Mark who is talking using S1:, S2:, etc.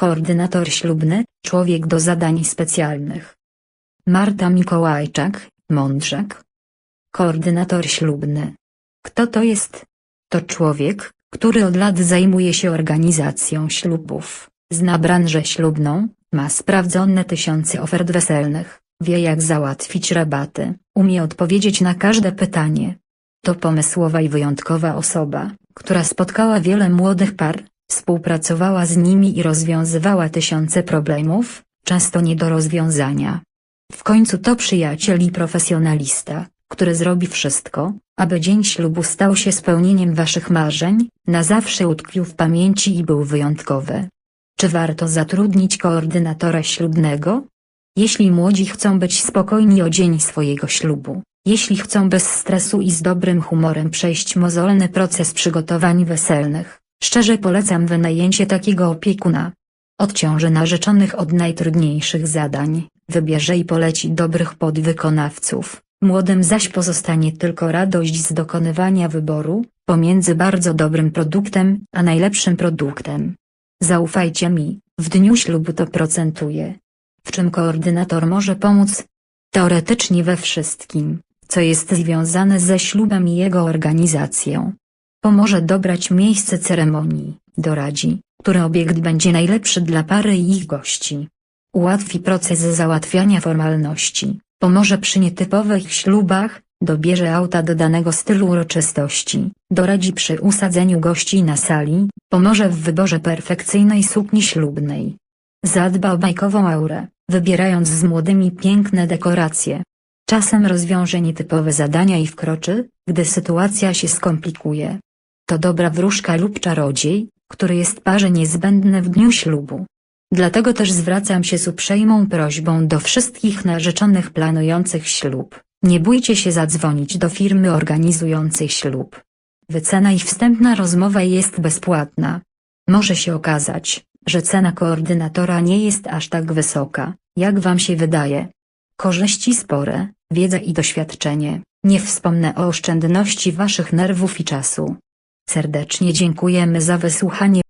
S1: Koordynator ślubny, człowiek do zadań specjalnych. Marta Mikołajczak, Mądrzak. Koordynator ślubny. Kto to jest? To człowiek, który od lat zajmuje się organizacją ślubów, zna branżę ślubną, ma sprawdzone tysiące ofert weselnych, wie jak załatwić rabaty, umie odpowiedzieć na każde pytanie. To pomysłowa i wyjątkowa osoba, która spotkała wiele młodych par, współpracowała z nimi i rozwiązywała tysiące problemów, często nie do rozwiązania. W końcu to przyjaciel i profesjonalista, który zrobi wszystko, aby dzień ślubu stał się spełnieniem waszych marzeń, na zawsze utkwił w pamięci i był wyjątkowy. Czy warto zatrudnić koordynatora ślubnego? Jeśli młodzi chcą być spokojni o dzień swojego ślubu, jeśli chcą bez stresu i z dobrym humorem przejść mozolny proces przygotowań weselnych, szczerze polecam wynajęcie takiego opiekuna. Odciąży narzeczonych od najtrudniejszych zadań, wybierze i poleci dobrych podwykonawców, młodym zaś pozostanie tylko radość z dokonywania wyboru, pomiędzy bardzo dobrym produktem a najlepszym produktem. Zaufajcie mi, w dniu ślubu to procentuje. W czym koordynator może pomóc? Teoretycznie we wszystkim, co jest związane ze ślubem i jego organizacją. Pomoże dobrać miejsce ceremonii, doradzi, który obiekt będzie najlepszy dla pary i ich gości. Ułatwi proces załatwiania formalności, pomoże przy nietypowych ślubach, dobierze auta do danego stylu uroczystości, doradzi przy usadzeniu gości na sali, pomoże w wyborze perfekcyjnej sukni ślubnej. Zadba o bajkową aurę, wybierając z młodymi piękne dekoracje. Czasem rozwiąże nietypowe zadania i wkroczy, gdy sytuacja się skomplikuje. To dobra wróżka lub czarodziej, który jest parze niezbędny w dniu ślubu. Dlatego też zwracam się z uprzejmą prośbą do wszystkich narzeczonych planujących ślub. Nie bójcie się zadzwonić do firmy organizującej ślub. Wycena i wstępna rozmowa jest bezpłatna. Może się okazać, że cena koordynatora nie jest aż tak wysoka, jak wam się wydaje. Korzyści spore, wiedza i doświadczenie, nie wspomnę o oszczędności waszych nerwów i czasu. Serdecznie dziękujemy za wysłuchanie